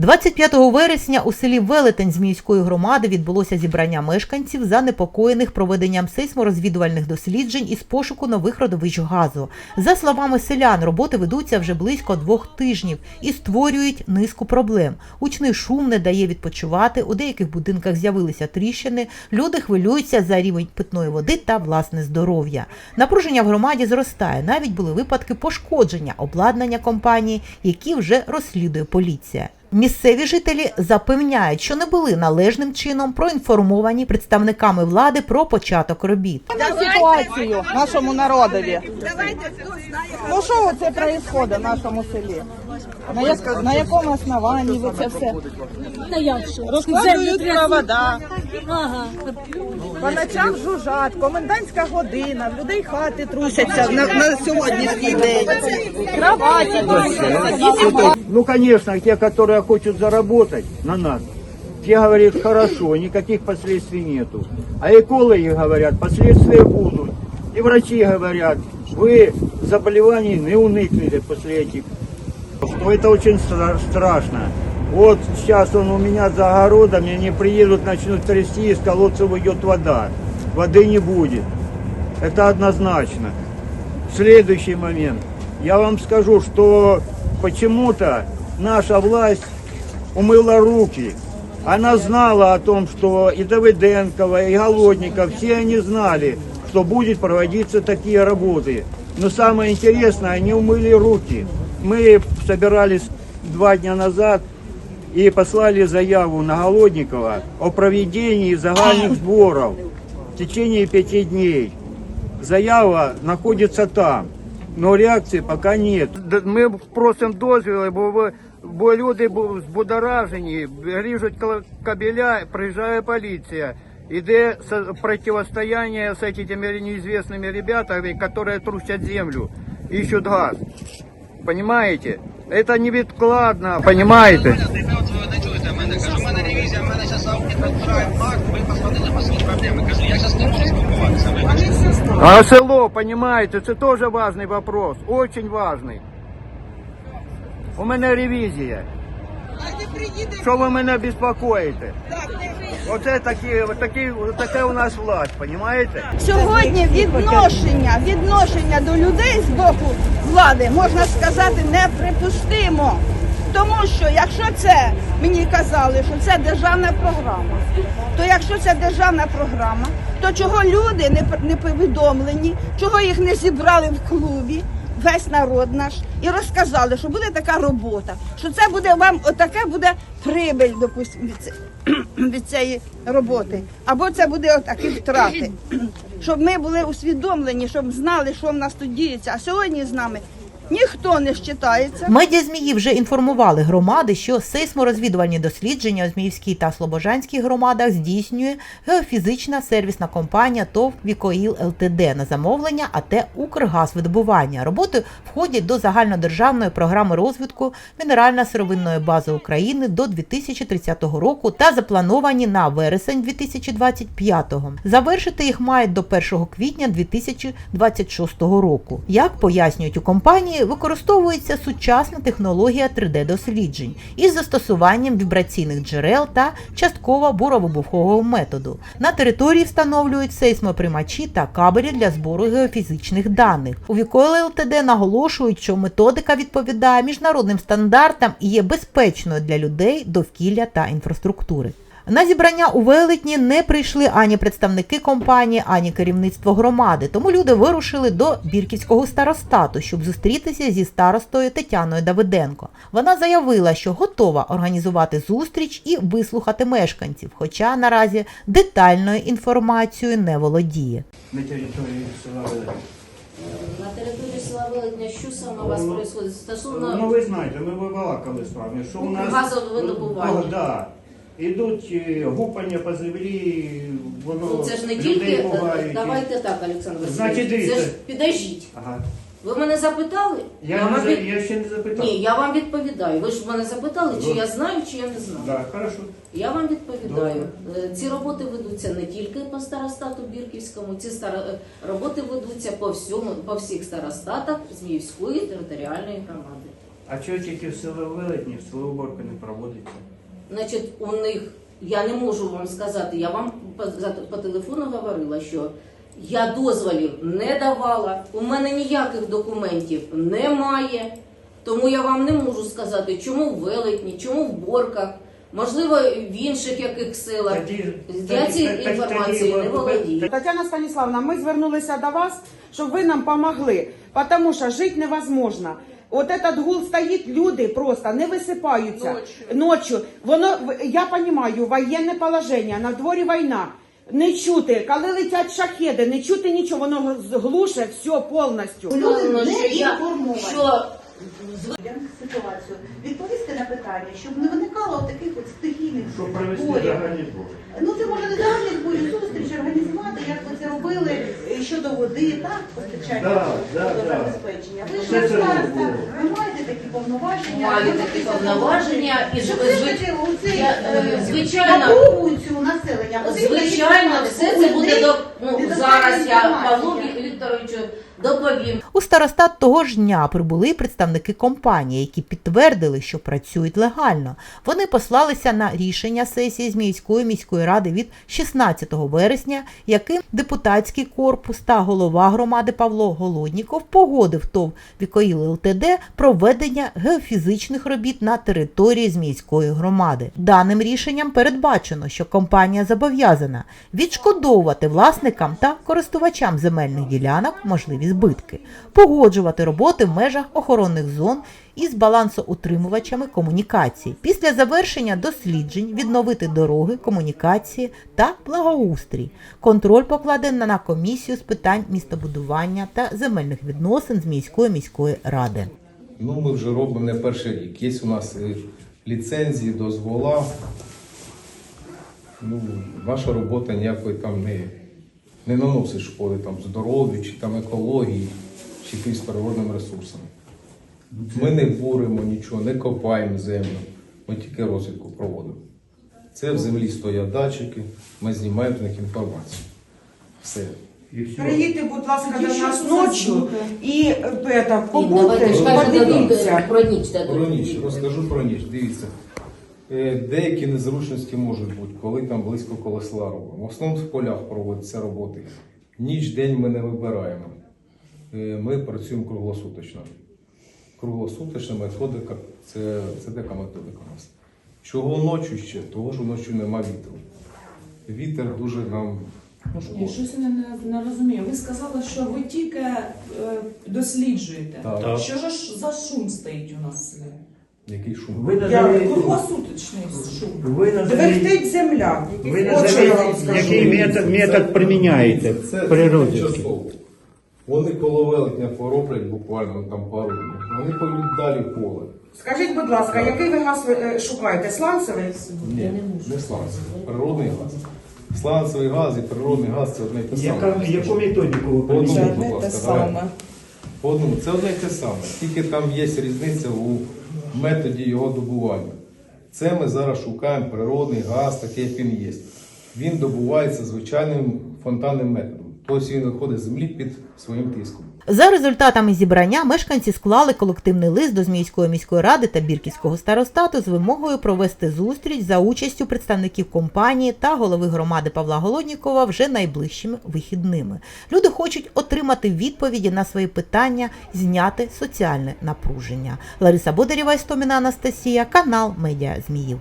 25 вересня у селі Велетень Зміївської громади відбулося зібрання мешканців занепокоєних проведенням сейсморозвідувальних досліджень із пошуку нових родовищ газу. За словами селян, роботи ведуться вже близько двох тижнів і створюють низку проблем. Гучний шум не дає відпочивати. У деяких будинках з'явилися тріщини. Люди хвилюються за рівень питної води та власне здоров'я. Напруження в громаді зростає. Навіть були випадки пошкодження обладнання компанії, які вже розслідує поліція. Місцеві жителі запевняють, що не були належним чином проінформовані представниками влади про початок робіт. на ситуацію нашому народові. Ну що це відбувається в нашому селі? На, як, на якому основанні ви це все? Та як що? Розкладують провода, Ага. по ночам жужжать, комендантська година, в людей хати трусяться на, на сьогоднішній день. Кроваті трусяться, діти Ну, конечно, те, которые хотят заработать на нас, те говорят, хорошо, никаких последствий нету. А экологи говорят, последствия будут. И врачи говорят, вы заболеваний не уникнете после этих. Что это очень стра- страшно. Вот сейчас он у меня за огородом, и они приедут, начнут трясти, из колодцев идет вода. Воды не будет. Это однозначно. Следующий момент. Я вам скажу, что почему-то наша власть умыла руки. Она знала о том, что и Давыденкова, и Голодников, все они знали, что будет проводиться такие работы. Но самое интересное, они умыли руки. Мы собирались два дня назад и послали заяву на Голодникова о проведении загальных сборов в течение пяти дней. Заява находится там, но реакции пока нет. Ми просимо дозвіл, бо, ви- бо люди бу- збудоражені, ріжуть кла- кабеля, приїжджає поліція. Іде со- противостояние с этими неизвестными ребятами, которые трусят землю, ищут газ. Понимаете? Это невідкладно, понимаете? не чуєте мене. Кажу, у мене ревізія, в мене зараз аудит вибирає акт, ви посмотрите по своїй проблеми. Кажу, я зараз не можу спілкуватися, вибачте. А село, понимаете, це теж важный вопрос, очень важный. У мене ревізія. Що ви мене безпокоїте? Оце такі, такі, така у нас власть, понимаете? Сьогодні відношення, відношення до людей з боку влади, можна сказати, неприпустимо. Тому що якщо це мені казали, що це державна програма, то якщо це державна програма, то чого люди не, не повідомлені, чого їх не зібрали в клубі, весь народ наш, і розказали, що буде така робота, що це буде вам отаке буде прибиль, допустимо, від, це- від цієї роботи, або це буде отакі втрати. Щоб ми були усвідомлені, щоб знали, що в нас тут діється. А сьогодні з нами ніхто не щитається. Медіа змії вже інформували громади, що сейсморозвідувальні дослідження у Зміївській та Слобожанській громадах здійснює геофізична сервісна компанія ТОВ Вікоїл ЛТД на замовлення АТ Укргазвидобування. Роботи входять до загальнодержавної програми розвитку мінерально-сировинної бази України до 2030 року та заплановані на вересень 2025-го. Завершити їх мають до 1 квітня 2026 року. Як пояснюють у компанії, використовується сучасна технологія 3D-досліджень із застосуванням вібраційних джерел та частково буровибухового методу. На території встановлюють сейсмоприймачі та кабелі для збору геофізичних даних. У Вікойл ЛТД наголошують, що методика відповідає міжнародним стандартам і є безпечною для людей, довкілля та інфраструктури. На зібрання у велетні не прийшли ані представники компанії, ані керівництво громади. Тому люди вирушили до Бірківського старостату, щоб зустрітися зі старостою Тетяною Давиденко. Вона заявила, що готова організувати зустріч і вислухати мешканців, хоча наразі детальною інформацією не володіє. На території села Велетень. На території села Велетня що саме у вас відбувається? Ну Стосовно ви знаєте, ми вибалакали з вами, що у нас Газовидобування. О, да. Ідуть е, гупання по землі, воно ну, це ж не людей тільки. пугають. Давайте так, Олександр Васильович. Це ж підождіть. Ага. Ви мене запитали? Я, не вам за- я ще не запитав. Ні, я вам відповідаю. Ви ж мене запитали, чи Ну. я знаю, чи я не знаю. Да, хорошо. Я вам відповідаю. Е, Ці роботи ведуться не тільки по старостату Бірківському, ці е, роботи ведуться по всьому, по всіх старостатах Зміївської територіальної громади. А чого тільки в село Велетні, в село уборка не проводиться? Значить, у них я не можу вам сказати, я вам по, по телефону говорила, що я дозволів не давала, у мене ніяких документів немає. Тому я вам не можу сказати, чому в велетні, чому в борках, можливо, в інших яких селах. Тоді- Я інформацією тоді не володію. Тетяна Станіславна, ми звернулися до вас, щоб ви нам помогли, тому що жити невозможно. От этот гул стоїть, люди просто не висипаються ночі. Воно я розумію, воєнне положення, на дворі війна. Не чути, коли летять шахеди, не чути нічого, воно глуше все повністю. Що я- що ситуацію, відповісти на питання, щоб не виникало таких от стихійних Щоб провести зборів. загальний. Ну це може не загальний зборів, зустріч організувати, як ви це робили е, щодо води, так, постачання Да, да, да. забезпечення. Ви ж Все як це староста, було. ви маєте такі повноваження. маю ви такі повноваження і Щоб все ж таки у цей я, е, е, звичайно- напругу цю населення. потрібно Звичайно, все У це буде людей до ну недостатньо зараз. Я інформації. Павлу Вікторовичу доповім. У старостат того ж дня прибули представники компанії, які підтвердили, що працюють легально. Вони послалися на рішення сесії Зміївської міської міської ради від 16 вересня, яким депутатський корпус та голова громади Павло Голодніков погодив ТОВ Вікоїл ЛТД проведення геофізичних робіт на території Зміївської громади. Даним рішенням передбачено, що компанія зобов'язана відшкодовувати власникам та користувачам земельних ділянок можливі збитки, погоджувати роботи в межах охоронних зон із балансоутримувачами комунікації. Після завершення досліджень відновити дороги, комунікації та благоустрій. Контроль покладено на комісію з питань містобудування та земельних відносин з міської міської ради. Ну, ми вже робимо не перший рік. Є у нас ліцензії, дозвола. Ну, наша робота ніякої там не, не наносить шкоди там, здоров'ю, чи там екології, чи якимось природним ресурсам. Ми не буримо нічого, не копаємо землю, ми тільки розвідку проводимо. Це в землі стоять датчики, ми знімаємо з них інформацію. Все. Приїдьте, будь ласка, до нас ночі і е, побудьте, подивіться. про ніч дадуть. Про ніч, розкажу про ніч. Дивіться. Е, Деякі незручності можуть бути, коли там близько колесла робимо. В основному в полях проводяться роботи. Ніч, день ми не вибираємо. Е, Ми працюємо круглосуточно. Круглосуточна методика це, це така методика у нас. Чого ночі ще? Того що ночі нема вітру. Вітер дуже нам ну, щось я не, не розумію. Ви сказали, що ви тільки е, досліджуєте. Так. Що ж за шум стоїть у нас? Який шум? Ви Я назовете, Круглосуточний шум. ви земля. ви От що я вам скажу. Який метод, метод приміняєте Це, при це розвідці? тимчасово. Вони коло велетня пороблять буквально там пару днів. Вони пойдуть далі в поле. Скажіть, будь ласка, який ви газ е, шукаєте? Сланцевий? Ні, не сланцевий, природний газ. Сланцевий газ і природний газ це одне й те яка, саме. яку методику ви По одному, будь ласка, давайте. По одному. Це одне те саме. Тільки там є різниця у методі його добування. Це ми зараз шукаємо природний газ, такий як він є. Він добувається звичайним фонтанним методом. Тобто він землі під своїм тиском. За результатами зібрання мешканці склали колективний лист до Зміївської міської ради та Бірківського старостату з вимогою провести зустріч за участю представників компанії та голови громади Павла Голоднікова вже найближчими вихідними. Люди хочуть отримати відповіді на свої питання, зняти соціальне напруження. Лариса Бодарєва, Істоміна Анастасія, канал Медіа Зміїв.